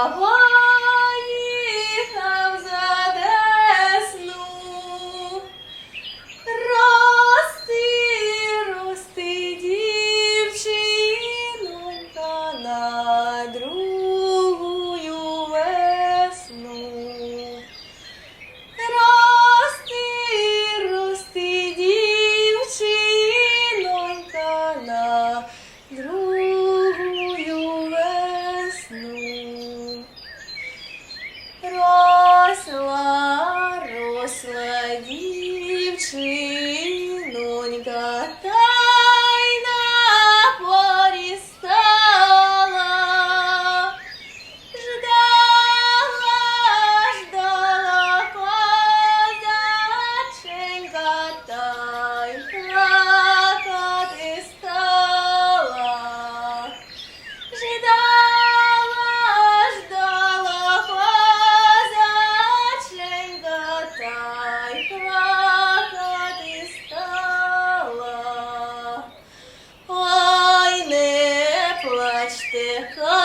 Bravo! sweet. cool.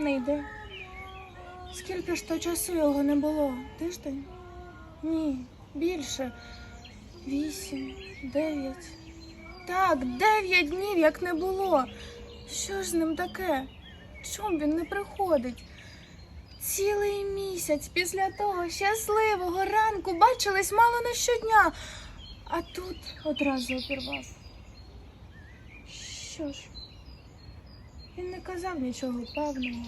Не йде. Скільки ж то часу його не було? Тиждень? Ні, більше. Вісім, дев'ять. Так, дев'ять днів як не було. Що ж з ним таке? Чом він не приходить? Цілий місяць після того щасливого ранку бачились мало не щодня, а тут одразу обірвав. Що ж? Він не казав нічого певного,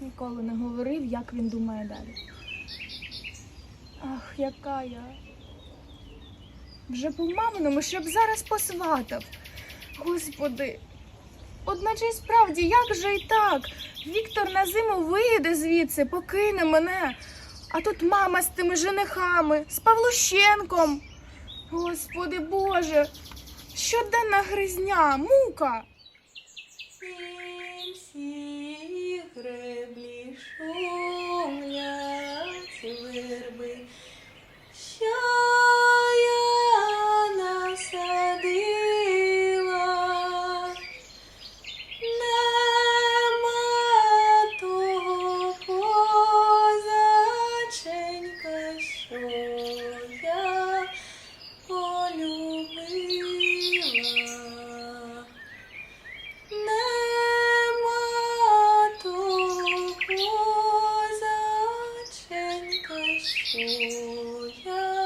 ніколи не говорив, як він думає далі. Ах, яка я. Вже по маминому, щоб зараз посватав. Господи. Одначе й справді, як же і так? Віктор на зиму виїде звідси, покине мене. А тут мама з тими женихами, з Павлущенком. Господи Боже, щоденна гризня, мука. Merci. Hallelujah.